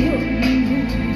Deus, menino.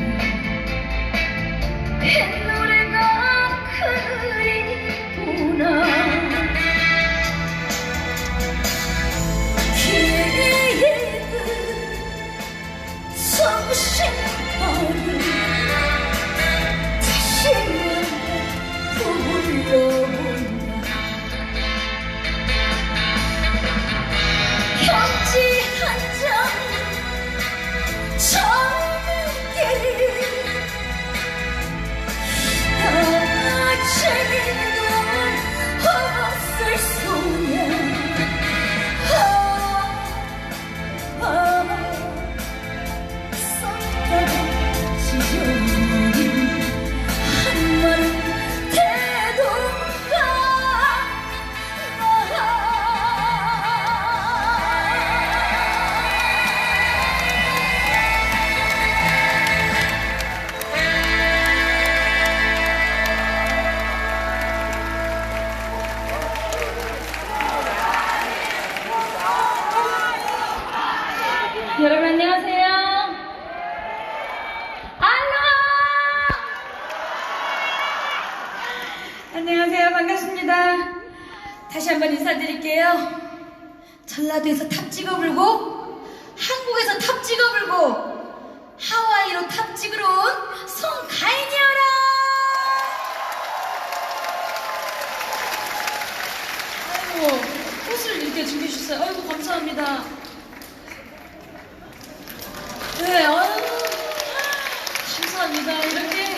다시 한번 인사드릴게요. 전라도에서 탑 찍어 불고, 한국에서 탑 찍어 불고, 하와이로 탑 찍으러 온 송가인이어라! 아이고, 꽃을 이렇게 준비해 주셨어요. 아이고, 감사합니다. 네, 아유, 감사합니다. 이렇게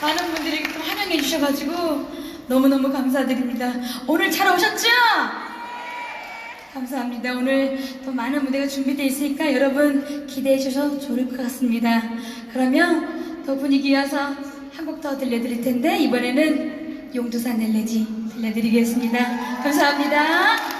많은 분들이 또 환영해 주셔가지고 너무너무 감사드립니다. 오늘 잘 오셨죠? 감사합니다. 오늘 또 많은 무대가 준비되어 있으니까 여러분 기대해 주셔서 좋을 것 같습니다. 그러면 더 분위기 이어서 한 곡 더 들려드릴 텐데 이번에는 용두산 넬레지 들려드리겠습니다. 감사합니다.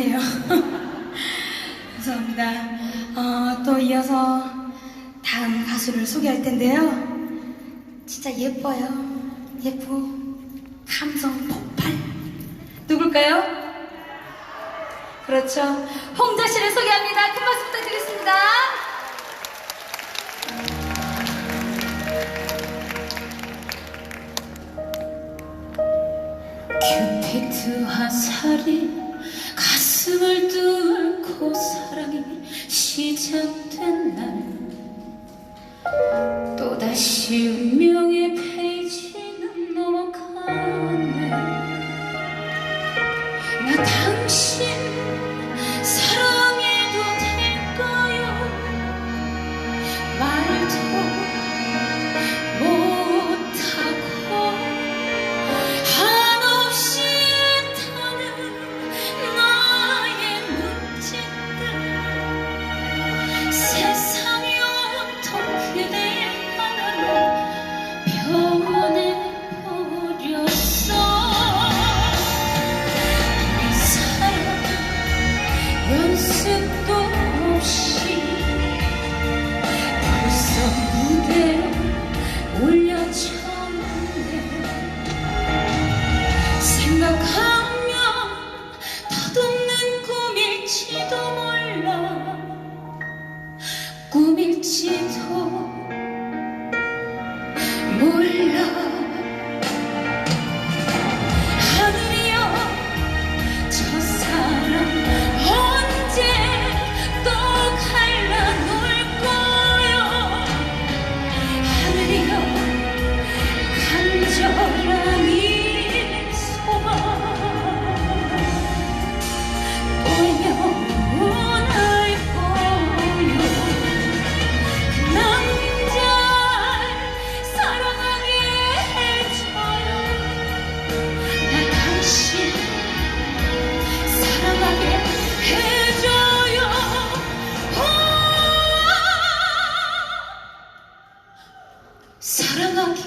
갔네요. 감사합니다. 어, 또 이어서 다음 가수를 소개할 텐데요. 진짜 예뻐요. 예쁘고 감성 폭발. 누굴까요? 그렇죠. 홍자 씨를 소개합니다. 큰 박수 부탁드리겠습니다. 큐피트 화살이 가슴을 뚫고 사랑이 시작된 날 또다시 운명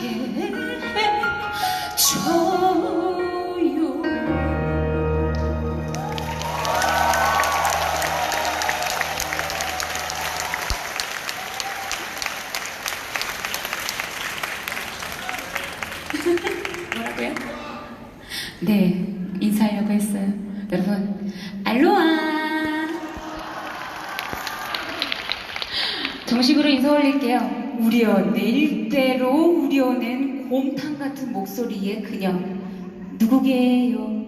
해줘요 뭐라고요? 네 인사하려고 했어요 여러분 알로아 정식으로 인사 올릴게요. 우려내 일대로 우려낸 곰탕 같은 목소리의 그녀. 누구게요?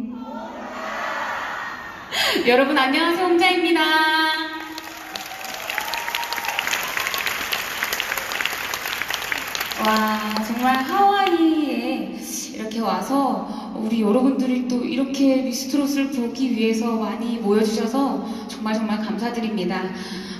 여러분 안녕하세요 홍자입니다. 와 정말 하와이에 이렇게 와서 우리 여러분들이 또 이렇게 미스트롯을 보기 위해서 많이 모여주셔서 정말 정말 감사드립니다.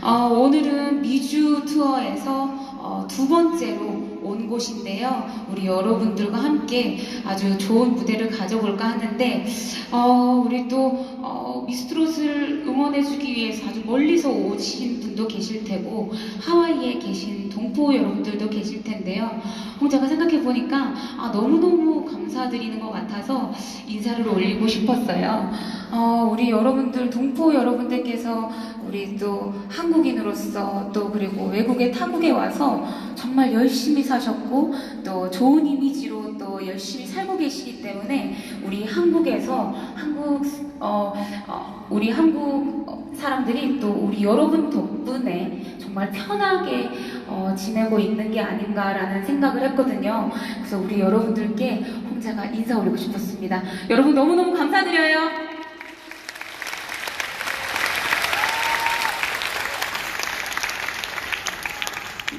어, 오늘은 미주 투어에서 어, 두 번째로 온 곳인데요. 우리 여러분들과 함께 아주 좋은 무대를 가져볼까 하는데 어, 우리 또 어, 미스트롯을 응원해주기 위해서 아주 멀리서 오신 분도 계실 테고 하와이에 계신 동포 여러분들도 계실 텐데요. 홍자가 생각해 보니까 아, 너무너무 감사드리는 것 같아서 인사를 올리고 싶었어요. 어, 우리 여러분들 동포 여러분들께서 우리 또 한국인으로서 또 그리고 외국의 타국에 와서 정말 열심히 사셨고 또 좋은 이미지로 또 열심히 살고 계시기 때문에 우리 한국에서 한국 어, 어, 우리 한국 사람들이 또 우리 여러분 덕분에 정말 편하게 어, 지내고 있는 게 아닌가라는 생각을 했거든요. 그래서 우리 여러분들께 홍자가 인사 올리고 싶었습니다. 여러분 너무너무 감사드려요.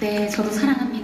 네, 저도 사랑합니다.